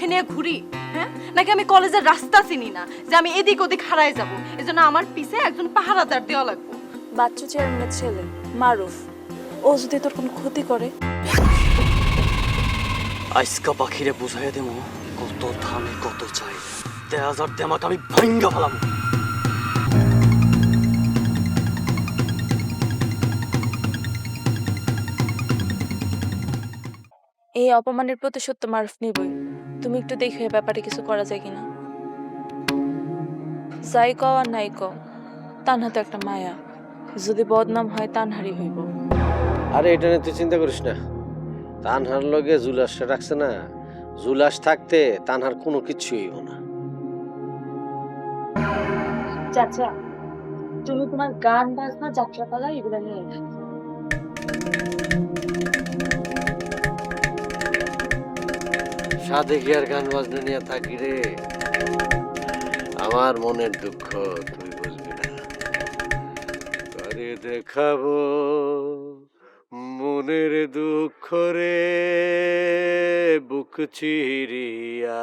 মুখে নিয়ে ঘুরি হ্যাঁ? নাকি আমি কলেজের রাস্তা চিনি না যে আমি এদিক ওদিক হারায় যাব? এজন্য আমার পিছে একজন পাহারাদার দেওয়া লাগবে। বাচ্চু চেয়ারম্যানের ছেলে মারুফ ও যদি তোর কোনো ক্ষতি করে? আইসকা পাখিরে বুঝাইয়া দেবো কত ধানে কত চাই। দেড় হাজার দেমাক আমি ভাঙ্গা ফেলাম এই অপমানের প্রতিশোধ তো মারুফ নিবই। তুমি একটু দেখো এ ব্যাপারে কিছু করা যায় কিনা। যাই কও আর নাই কও তানহা তো একটা মায়া। যদি বদনাম হয় তানহারি হইব। আরে এটা নিয়ে তুই চিন্তা করিস না। তানহার লগে জুলাসটা রাখছে না। জুলাস থাকতে তানহার কোনো কিছু হইব না। চাচা তুমি তোমার গান বাজনা যাত্রাপালা এগুলো নিয়ে সাথে কি আর গান বাজনা নিয়ে থাকি রে? আমার মনের দুঃখ তুই বুঝবি না। করে দেখাবো মনের দুঃখ রে, বুক চিরিয়া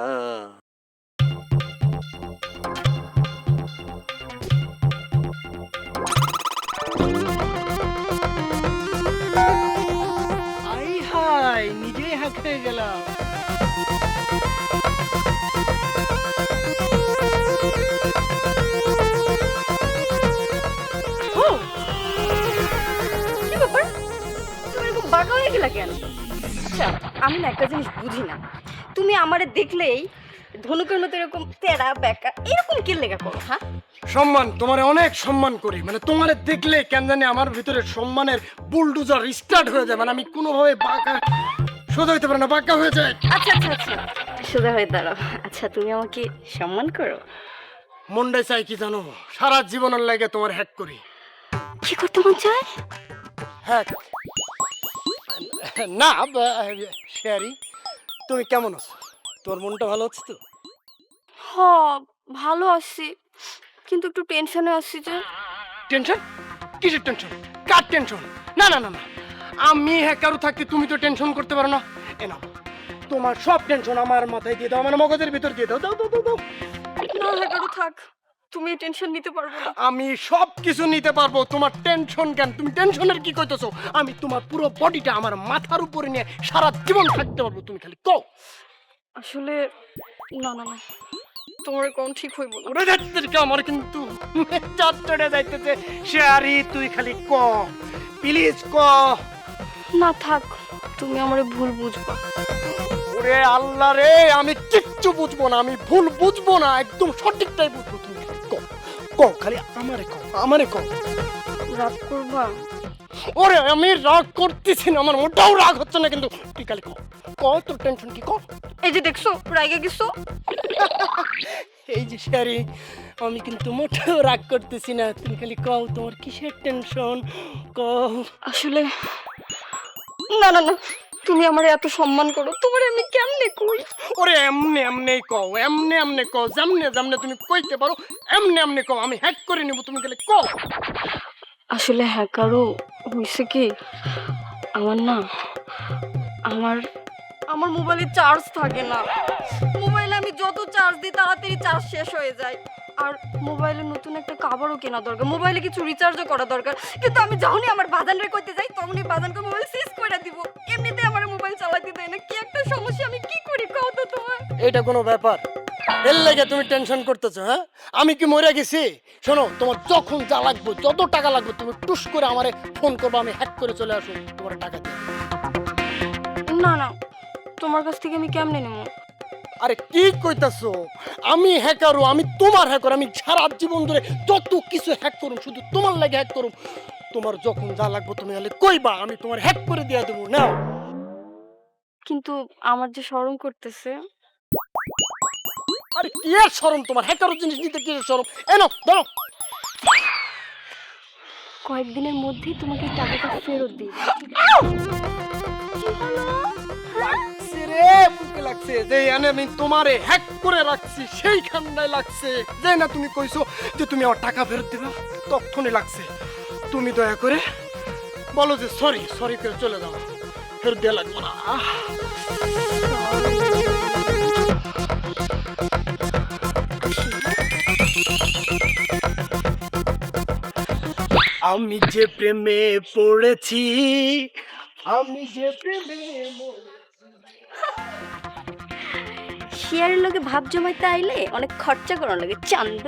গেলা কেন? আচ্ছা, আমি না একটা জিনিস বুঝি না। তুমি আমারে দেখলেই ধনুকের মতো এরকম তেরা বেকা এরকম কি লেগা করো হ্যাঁ? সম্মান তোমার অনেক সম্মান করি। মানে তোমার দেখলে কেন জানি আমার ভিতরে সম্মানের বুলডুজার স্টার্ট হয়ে যায়। মানে আমি কোনোভাবে বাঁকা সোজা হইতে পারে না বাঁকা হয়ে যায়। আচ্ছা আচ্ছা আচ্ছা। সোজা হয়ে দাঁড়াও। আচ্ছা তুমি আমাকে সম্মান করো? মন্ডাই চাই কি জানো? সারা জীবনের লাগে তোমার হ্যাক করি। কি করতে মন চায়? হ্যাক না শেয়ারি তুমি কেমন আছো? তোর মনটা ভালো হচ্ছে তো? হ ভালো আছি। কিন্তু একটু টেনশনে আছি যে। টেনশন কিসের টেনশন কার টেনশন না না না না। আমি হ্যাকারও থাকতে তুমি তো টেনশন করতে পারো না। এ নাও তোমার সব টেনশন আমার মাথায় দিয়ে দাও আমার মগজের ভিতর দিয়ে দাও দাও দাও দাও দাও। না হেকারও থাক। তুমি টেনশন নিতে পারব না। আমি সব কিছু নিতে পারব। তোমার টেনশন কেন? তুমি টেনশনের কি কইতেছো? আমি তোমার পুরো বডিটা আমার মাথার উপরে নিয়ে সারা জীবন থাকতে পারব। তুমি খালি কও আসলে না না না। তোমার কোন ঠিক হইব না। ওরে যাত্রীকে আমার কিন্তু চারটে যাইতেছে। শেয়ারি তুই খালি ক। প্লিজ ক। না থাক তুমি আমারে ভুল বুঝবা। ওরে আল্লাহ রে আমি কিচ্ছু বুঝব না আমি ভুল বুঝব না একদম সঠিকটাই বুঝব তুমি। খালি ক ক খালি আমারে ক আমারে ক রাগ করবা? ওরে আমি রাগ করতেছি না আমার মোটাও রাগ হচ্ছে না কিন্তু তুই খালি ক ক তোর টেনশন কি ক এই যে দেখছ রাগে গেছো? এই যে স্যারি আমি কিন্তু মোটেও রাগ করতেছি না তুমি খালি কও তোমার কিসের টেনশন কও। আসলে না না না তুমি আমার এত সম্মান করো তোমার আমি কেমনে কই ওরে এমনে এমনে কও এমনে এমনে কও যেমনে যেমনে তুমি কইতে পারো এমনে এমনে কও আমি হ্যাক করে নিব তুমি খালি কও। আসলে হ্যাকারও হয়েছে কি আমার না আমার আমার মোবাইলে চার্জ থাকে না। মোবাইলে আমি যত চার্জ দিই তাড়াতাড়ি চার্জ শেষ হয়ে যায়। আর মোবাইলে নতুন একটা কাভারও কেনা দরকার। মোবাইলে কিছু রিচার্জও করা দরকার। কিন্তু আমি যখনই আমার বাজানের করতে যাই তখনই বাজানকে মোবাইল সিজ করে দিব। এমনিতে আমার মোবাইল চালাতে দেয় না। কি একটা সমস্যা আমি কি করি কও তো তোমার এটা কোনো ব্যাপার। এর লাগে তুমি টেনশন করতেছো হ্যাঁ? আমি কি মরে গেছি? শোনো তোমার যখন যা লাগবে যত টাকা লাগবে তুমি টুস করে আমারে ফোন করব আমি হ্যাক করে চলে আসো তোমার টাকা দিয়ে। না না তোমার কাছ থেকে আমি কেমনে নেব? আরে কি কইতাছো? আমি হ্যাকারও আমি তোমার হ্যাকার আমি সারা জীবন ধরে যত কিছু হ্যাক করুম শুধু তোমার লাগে হ্যাক করুম। তোমার যখন যা লাগবে তুমি তাহলে কইবা আমি তোমার হ্যাক করে দিয়ে দেবো নাও। কিন্তু আমার যে শরম করতেছে। আরে কি এর শরম তোমার? হ্যাকার জিনিস নিতে কি শরম? এনো ধরো। কয়েকদিনের মধ্যেই তোমাকে এই টাকাটা ফেরত দিই। রে বুকে লাগছে, যে এনে আমি তোমারে হ্যাক করে রাখছি সেই খান্ডায় লাগছে। যে না তুমি কইছো যে তুমি আমার টাকা ফেরত দিবা, তখনই লাগছে। তুমি দয়া করে বলো যে সরি সরি করে চলে যাও। ফেরত দেওয়া লাগবে না। আমি যে প্রেমে পড়েছি, আমি যে প্রেমে। শেয়ারের লগে ভাব জমাইতে আইলে অনেক খরচা করার লাগে চান্দ।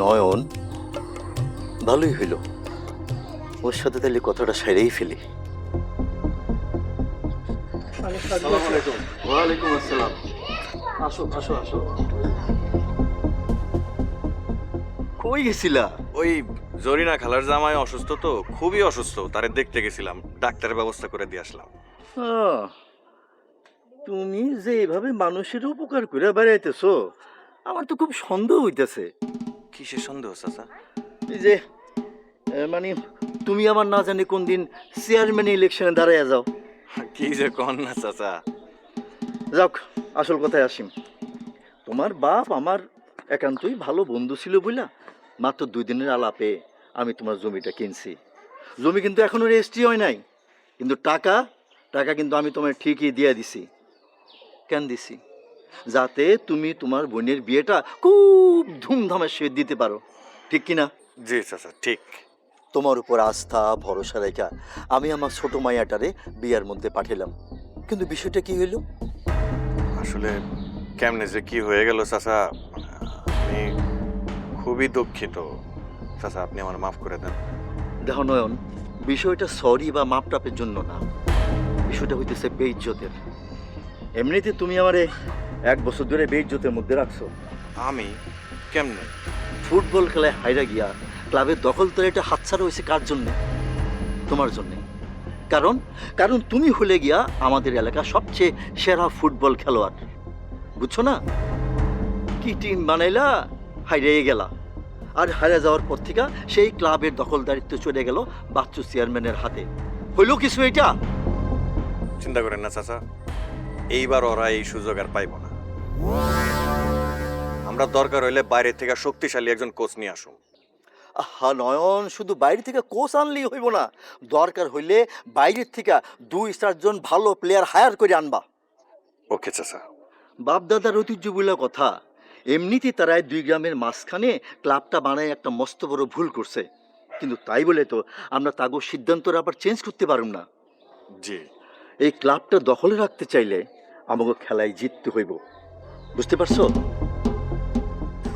নয়ন ভালোই হইল। ওর সাথে তাহলে কথাটা সেরেই ফেলি। ওয়ালাইকুম আসসালাম। আসো আসো আসো। কই গেছিলা? ওই জরিনা খালার জামাই অসুস্থ তো খুবই অসুস্থ। তারে দেখতে গেছিলাম ডাক্তারের ব্যবস্থা করে দিয়ে আসলাম। তুমি যে এভাবে মানুষের উপকার করে বেড়াইতেছো আমার তো খুব সন্দেহ হইতেছে। কিসের সন্দেহ চাচা? এই যে এ, মানে তুমি আমার না জানি কোন দিন চেয়ারম্যান ইলেকশনে দাঁড়াইয়া যাও। কি যে কন না চাচা? যাক আসল কথায় আসিম। তোমার বাপ আমার একান্তই ভালো বন্ধু ছিল বুঝলা মাত্র দুই দিনের আলাপে আমি তোমার জমিটা কিনছি। জমি কিন্তু এখনও রেজিস্ট্রি হয় নাই। কিন্তু টাকা টাকা কিন্তু আমি তোমার ঠিকই দিয়ে দিছি। কেন দিছি? যাতে তুমি তোমার বোনের বিয়েটা খুব ধুমধামের সহিত দিতে পারো। ঠিক কি না জি চাচা ঠিক। তোমার উপর আস্থা ভরসা রেখা আমি আমার ছোট মাইয়াটারে বিয়ার মধ্যে পাঠালাম। কিন্তু বিষয়টা কি হইল? আসলে কেমনে যে কি হয়ে গেল চাচা আমি খুবই দুঃখিত। চাচা আপনি আমার মাফ করে দেন। দেখো নয়ন বিষয়টা সরি বা মাপটাপের জন্য না। বিষয়টা হইতেছে বেইজ্জতের। এমনিতে তুমি আমারে এক বছর ধরে বেইজ্জতের মধ্যে রাখছো। আমি? কেমনে? ফুটবল খেলায় হাইরা গিয়া ক্লাবের দখল তো এটা হাতছাড়া হয়েছে কার জন্য? তোমার জন্য। কারণ কারণ তুমি হলে গিয়া আমাদের এলাকার সবচেয়ে সেরা ফুটবল খেলোয়াড়। বুঝছ না? কি টিম বানাইলা হাইরে গেলা। আর হারে যাওয়ার পর থেকে সেই ক্লাবের দখলদারিত্ব চলে গেল বাচ্চু চেয়ারম্যানের হাতে। হইল কিছু এটা? চিন্তা করেন না চাচা। এইবার ওরা এই সুযোগ আর পাইব না। আমরা দরকার হইলে বাইরে থেকে শক্তিশালী একজন কোচ নিয়ে আসুন। আহা নয়ন শুধু বাইরে থেকে কোচ আনলেই হইব না। দরকার হইলে বাইরের থেকে দুই চারজন ভালো প্লেয়ার হায়ার করে আনবা। ওকে চাচা। বাপ দাদার ঐতিহ্য বলে কথা। এমনিতেই তারা দুই গ্রামের মাঝখানে ক্লাবটা বানায় একটা মস্ত বড় ভুল করছে। কিন্তু তাই বলে তো আমরা তাগো সিদ্ধান্তটা আবার চেঞ্জ করতে পারুম না। জি। এই ক্লাবটা দখলে রাখতে চাইলে আমাকে খেলায় জিততে হইব। বুঝতে পারছ?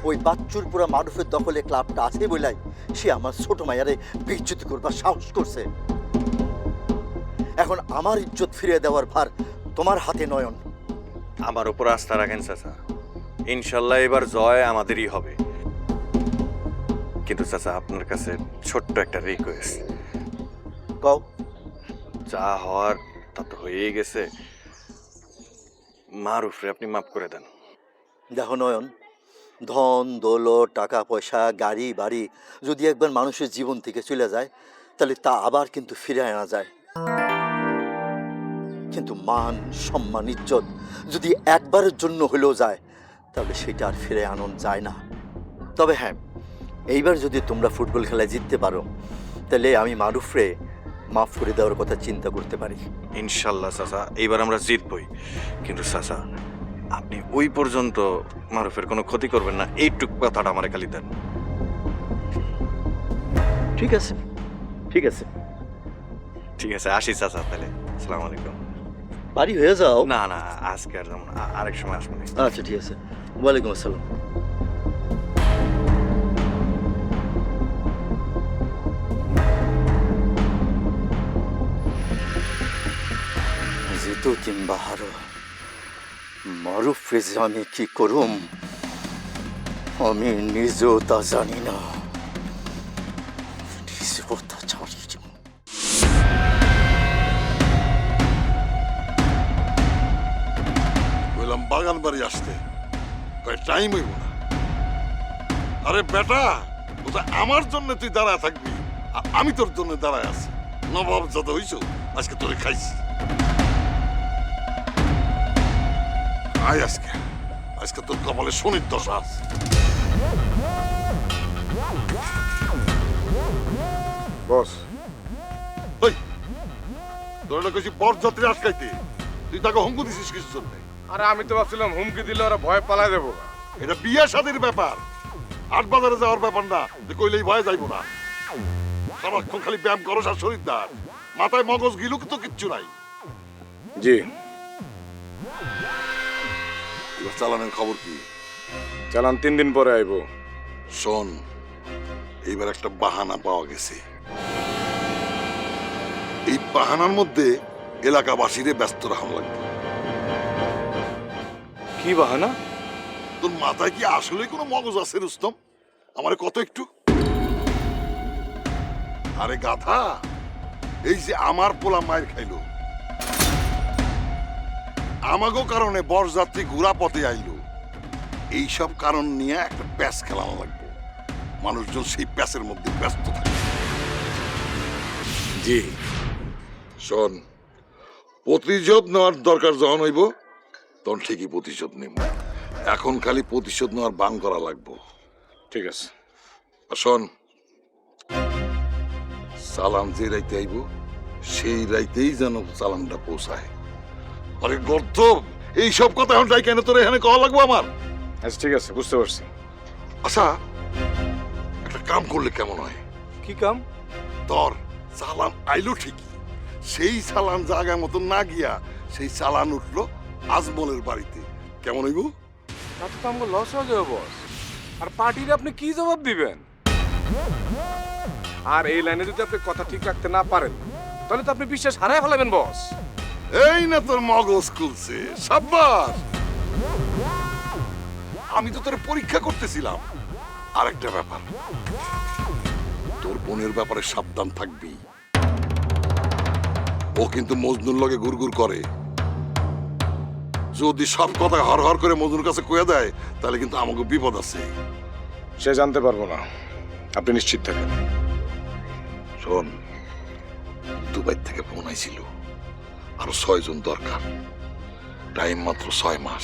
ওই বাচ্চুর পুরা মারুফের দখলে ক্লাবটা আছে বলাই সে আমার ছোট মায়ারে বিচ্যুতি করবার সাহস করছে। এখন আমার ইজ্জত ফিরিয়ে দেওয়ার ভার তোমার হাতে নয়ন। আমার উপর আস্থা রাখেন চাচা। ইনশাল্লাহ এবার জয় আমাদেরই হবে। কিন্তু চাচা আপনার কাছে ছোট্ট একটা রিকোয়েস্ট কও। যা হওয়ার তা তো হয়েই গেছে। মারুফরে আপনি মাফ করে দেন। দেখো নয়ন ধন দৌলত টাকা পয়সা গাড়ি বাড়ি যদি একবার মানুষের জীবন থেকে চলে যায় তাহলে তা আবার কিন্তু ফিরে আনা যায়। কিন্তু মান সম্মান ইজ্জত যদি একবারের জন্য হলেও যায় তাহলে সেটা আর ফিরে আনন যায় না। তবে হ্যাঁ এইবার যদি তোমরা ফুটবল খেলায় জিততে পারো তাহলে আমি মারুফরে মাফ করে দেওয়ার কথা চিন্তা করতে পারি। ইনশাল্লাহ চাচা এইবার আমরা জিতবই। কিন্তু চাচা আপনি ওই পর্যন্ত মারুফের কোনো ক্ষতি করবেন না। এইটুক কথাটা আমার খালি দেন। ঠিক আছে ঠিক আছে। ঠিক আছে আসি চাচা তাহলে। আসসালামু আলাইকুম। বাড়ি হয়ে যাও। না না আজকে আর যাব না আ- আরেক সময় আসব। আচ্ছা ঠিক আছে। ওয়ালাইকুম আসসালাম। এতদিন বাহারো, মারুফে যে আমি কি করুম, আমি নিজেও তা জানি না। বললাম বাগান বাড়ি আসতে। টাইম হইব না আরে বেটা ওটা আমার জন্য তুই দাঁড়ায় থাকবি। আর আমি তোর জন্য দাঁড়ায় আছি। নবাব যত হইছ আজকে তোরে খাইছি। আয় আজকে। আজকে তোর কপালে শনির দশা আছে। বস। ওই তোর কইছি বরযাত্রী আটকাইতে। তুই তাকে হুমকু দিছিস কিছু জন্য? আরে আমি তো ভাবছিলাম হুমকি দিলে ওরা ভয় পালাই দেবো। এটা বিয়ে শাদির ব্যাপার। আট বাজারে যাওয়ার ব্যাপার না যে কইলেই ভয় যাইব না। সারাক্ষণ খালি ব্যায়াম করো আর শরীর মাথায় মগজ গিলুক তো কিচ্ছু নাই। জি। এবার চালানের খবর কি? চালান তিন দিন পরে আইবো। শোন এইবার একটা বাহানা পাওয়া গেছে। এই বাহানার মধ্যে এলাকাবাসীরে ব্যস্ত রাখা লাগবে। কি বাহানা? তোর মাথায় কি আসলে কোনো মগজ আছে রুস্তম? আমারে কত একটু? আরে গাধা এই যে আমার পোলা মায়ের খাইলো। আমাগো কারণে বরযাত্রী ঘোরা পথে আইলো। এইসব কারণ নিয়ে একটা প্যাচ খেলানো লাগবে। মানুষজন সেই প্যাচের মধ্যে ব্যস্ত থাকে। জি শোন প্রতিশোধ নেওয়ার দরকার যখন হইব তখন ঠিকই প্রতিশোধ নেব। এখন খালি প্রতিশোধ নেওয়ার বান করা লাগবো। ঠিক আছে। শোন সালাম যে রাইতে আইব সেই রাইতেই যেন সালামটা পৌঁছায়। আরে গর্ত এই সব কথা এখন যাই কেন তোর এখানে কওয়া লাগবো আমার? আচ্ছা ঠিক আছে বুঝতে পারছি। আচ্ছা একটা কাম করলে কেমন হয়? কি কাম? তোর চালান আইলো ঠিকই সেই চালান জায়গা মতো না গিয়া সেই চালান উঠল আজমলের বাড়িতে। কেমন হইব? তাতে তো আমাকে লস হয়ে যাবে বস আর পার্টির আপনি কি জবাব দিবেন? আর এই লাইনে যদি আপনি কথা ঠিক রাখতে না পারেন তাহলে তো আপনি বিশ্বাস হারাই ফেলাবেন বস এই না তোর মগজ খুলছে সাব্বাস! আমি তো তোর পরীক্ষা করতেছিলাম। আর একটা ব্যাপার তোর বোনের ব্যাপারে সাবধান থাকবি। ও কিন্তু মজনুর লগে গুড়গুড় করে। যদি সব কথা হর হর করে মজুর কাছে কয়ে দেয় তাহলে কিন্তু আমাকে বিপদ আছে। সে জানতে পারব না। আপনি নিশ্চিত থাকেন। শোন দুবাই থেকে ফোন আইছিল। আরও ছয় জন দরকার। টাইম মাত্র ছয় মাস।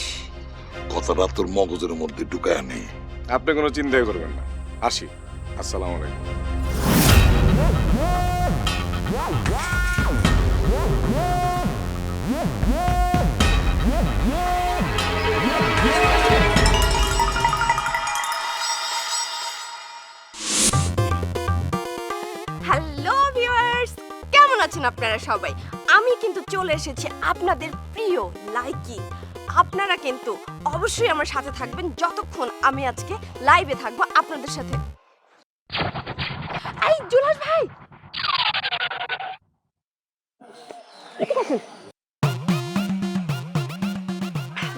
কথাটা তোর মগজের মধ্যে ঢুকায় নেই আপনি কোনো চিন্তাই করবেন না। আসি। আসসালামু আলাইকুম। আছেন আপনারা সবাই। আমি কিন্তু চলে এসেছি আপনাদের প্রিয় লাইকি। আপনারা কিন্তু অবশ্যই আমার সাথে থাকবেন যতক্ষণ আমি আজকে লাইভে থাকব আপনাদের সাথে। ভাই!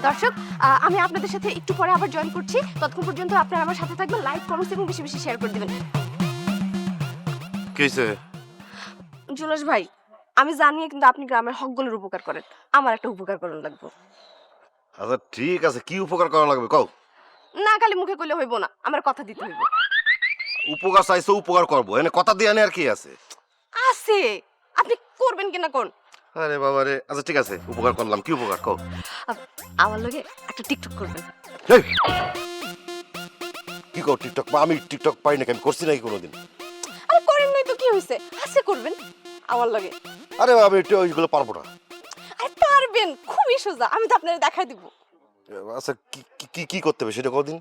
দর্শক আমি আপনাদের সাথে একটু পরে আবার জয়েন করছি। ততক্ষণ পর্যন্ত আপনারা আমার সাথে থাকবেন লাইক কমেন্টস এবং বেশি বেশি শেয়ার করে দিবেন। কেছে জুলাস ভাই আমি জানি কিন্তু আপনি গ্রামের হকগুলোর উপকার করেন। আমার একটা উপকার করার লাগবে। আচ্ছা ঠিক আছে কি উপকার করা লাগবে? কও। না খালি মুখে কইলে হইব না আমার কথা দিতে হইব। উপকার চাইছো উপকার করব এনে কথা দিয়ে আনে আর কি আছে? আছে আপনি করবেন কিনা কোন? আরে বাবা রে আচ্ছা ঠিক আছে উপকার করলাম কি উপকার কও। আপ- আমার লগে একটা টিকটক করবেন। এই! কি কও টিকটক বা আমি টিকটক পাই না আমি করছি নাকি কোনোদিন? আরে করেন নাই তো কি হইছে? আছে করবেন। আমার লগে। আরে বাবা আমি একটু ওইগুলো পারব না। আরে পারবেন খুবই সোজা আমি তো আপনারে দেখাই দিব। আচ্ছা কি কি- কি করতে হবে সেটা কদিন?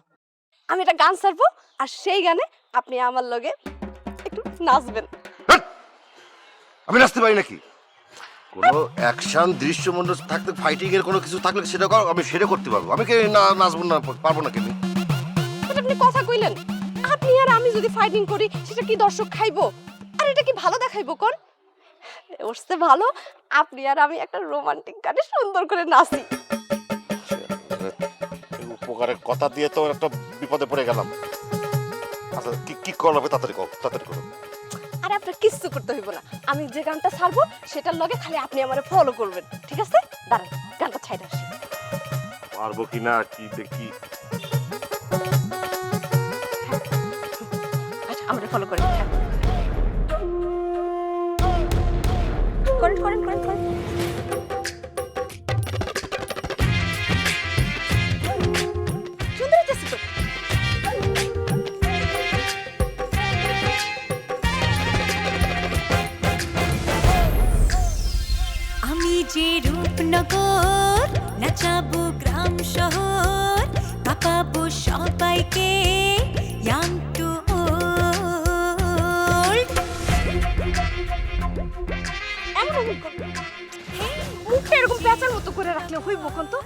আমি একটা গান ছাড়বো আর সেই গানে আপনি আমার লগে একটু নাচবেন। আমি নাচতে পারি নাকি? কোনো অ্যাকশন দৃশ্যমন্ডল থাকতে ফাইটিং এর কোনো কিছু থাকলে সেটা কর আমি সেটা করতে পারব। আমি কি না নাচবো না পারব না কেন আপনি কথা কইলেন। আপনি আর আমি যদি ফাইটিং করি সেটা কি দর্শক খাইবো? আর এটা কি ভালো দেখাইবো কোন? ওরসে ভালো আপনি আর আমি একটা রোমান্টিক গানে সুন্দর করে নাচি। উপকারের কথা দিয়ে তো একটা বিপদে পড়ে গেলাম। আচ্ছা কি কি করা হবে তাড়াতাড়ি কর তাড়াতাড়ি করো। আর আপনার কিচ্ছু করতে হইব না। আমি যে গানটা ছাড়বো সেটার লগে খালি আপনি আমারে ফলো করবেন ঠিক আছে? দাঁড়ান গানটা ছাইড়ে আসি। পারব কি না কি দেখি। আচ্ছা আমারে ফলো করেন। হ্যাঁ। কোন তো?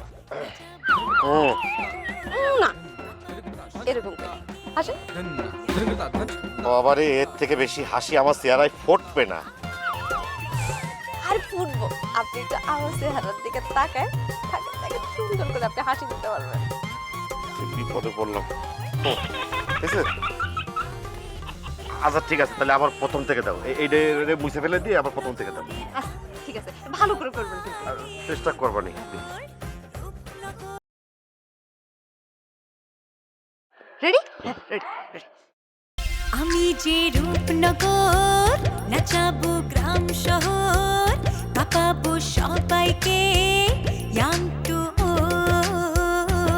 না। এরকম করে। আসেন বাবারে এর থেকে বেশি হাসি আমার চেহারায় ফুটবে না। আর ফুটবো। আপনি তো আমার চেহারার দিকে তাকায় তাকে তাকে সুন্দর করে আপনি হাসি দিতে পারবেন। বিপদে পড়লাম। ও, ঠিক আছে আচ্ছা ঠিক আছে তাহলে আবার প্রথম থেকে দাও। এই- এইটা মুছে ফেলে দিয়ে আবার প্রথম থেকে দাও। আচ্ছা ঠিক আছে। ভালো করে করবেন চেষ্টা করবানি রেডি রেডি আমি যে রূপনগর নাচাবো গ্রাম শহর কাঁপাবো সবাইকে ইয়াং টু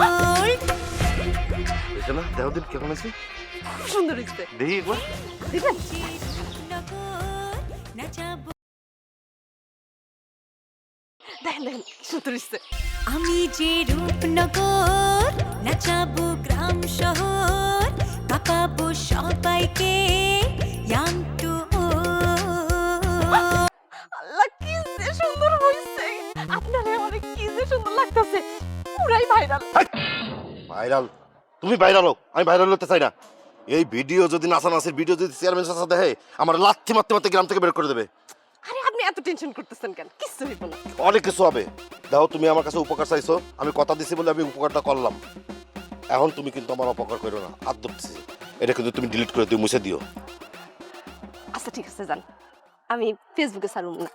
ওল্ড বুঝছ দিন কেমন আছে? সুন্দর হয়েছে দেখি একবার। হয়েছে আমি যে রূপনগর নাচাবো গ্রাম শহর কাঁপাবো সবাইকে টু আল্লাহ কি যে সুন্দর হয়েছে আপনার অনেক কি যে সুন্দর লাগতেছে। পুরাই ভাইরাল। ভাইরাল। তুমি ভাইরাল হোক আমি ভাইরাল হতে চাই না। এই ভিডিও যদি নাচানাচির ভিডিও যদি চেয়ারম্যান দেখে আমার লাথি মারতে মারতে গ্রাম থেকে বের করে দেবে। আরে এত টেনশন করতেছেন কেন? কিচ্ছু হইব না। অনেক কিছু হবে। দেখো তুমি আমার কাছে উপকার চাইছো আমি কথা দিছি বলে আমি উপকারটা করলাম। এখন তুমি কিন্তু আমার অপকার করো না আর ধরতেছি। এটা কিন্তু তুমি ডিলিট করে দিও মুছে দিও। আচ্ছা ঠিক আছে যান। আমি ফেসবুকে ছাড়ুম না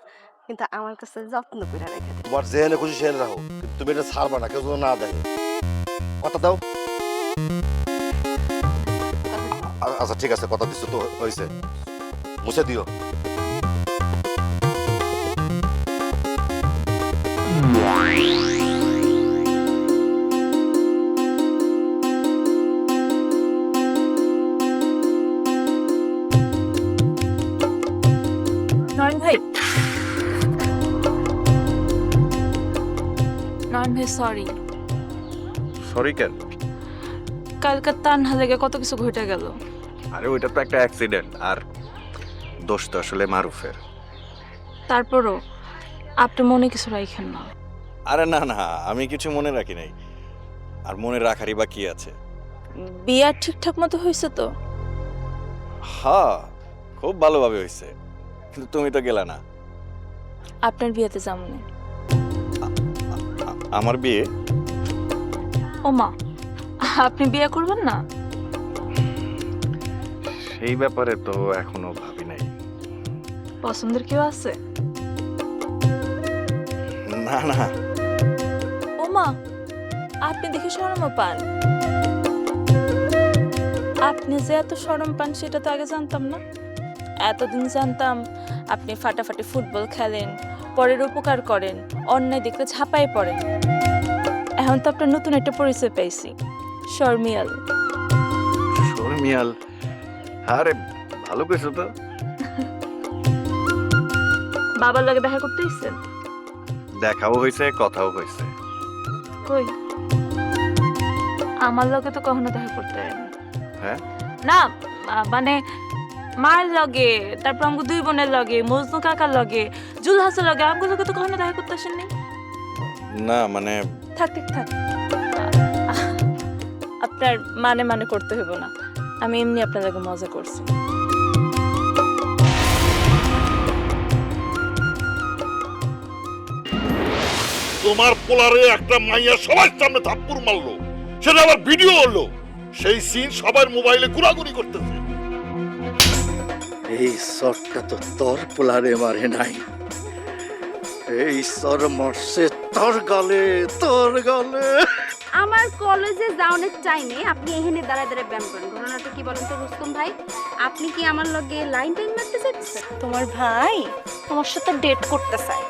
কিন্তু আমার কাছে যত্ন করে রেখে তোমার যেখানে খুশি সেখানে রাখো কিন্তু তুমি এটা ছাড়বা না কেউ যেন না দেখে। কথা দাও। আ- আচ্ছা ঠিক আছে কথা দিচ্ছ তো হয়েছে মুছে দিও। ভাই সরি সরি কেন? কালকার তানহা লেগে কত কিছু ঘটে গেল। আরে ওইটা তো একটা অ্যাক্সিডেন্ট আর দোষ তো আসলে মারুফের। তারপরও আপনি মনে কিছু রাখেন না। আরে না না আমি কিছু মনে রাখি নাই। আর মনে রাখারই বা কি আছে? বিয়া ঠিকঠাক মতো হয়েছে তো? হ্যাঁ খুব ভালোভাবে হয়েছে। কিন্তু তুমি তো গেলা না। আপনার বিয়েতে যাব না। আমার বিয়ে? ও মা আপনি বিয়ে করবেন না? সেই ব্যাপারে তো এখনও ভাবি নাই। পছন্দের কেউ আছে? না না। ও মা আপনি দেখে শরম পান। আপনি যে এত শরম পান সেটা তো আগে জানতাম না। এতদিন জানতাম আপনি ফাটাফাটি ফুটবল খেলেন। পরের উপকার করেন অন্যায় দেখলে ঝাঁপাই পড়েন। এখন তো আপনার নতুন একটা পরিচয় পেয়েছি শর্মিয়াল। শর্মিয়াল? আরে ভালো কইছো তো। বাবার লাগে দেখা করতে ইচ্ছেন দেখাও হয়েছে কথাও হয়েছে কই? আমার লগে তো কখনো দেখা করতে হ্যাঁ? না মানে মার লগে তারপর আমাকে দুই বোনের লগে মজনু কাকার লগে জুলহাসের লগে আমাকে লগে তো কখনো দেখা করতে আসেননি? না মানে থাক থাক থাক। আপনার মানে মানে করতে হইব না। আমি এমনি আপনার লগে মজা করছি। তোমার পোলারে একটা মাইয়া সবার সামনে থাপ্পড় মারলো। সেটা আবার ভিডিও হলো। সেই সিন সবার মোবাইলে ঘোরাঘুরি করতেছে। এই সরটা তো তোর পোলারে মারে নাই। এই সর মরছে তোর গালে তোর গালে। আমার কলেজে যাওয়ানোর টাইমে আপনি এখানে দাঁড়ায় দাঁড়ায় ব্যায়াম করেন। ঘটনাটা কি বলেন তো রুস্তম ভাই? আপনি কি আমার লগে লাইন টাইম মারতে চাইছেন তোমার ভাই তোমার সাথে ডেট করতে চায়।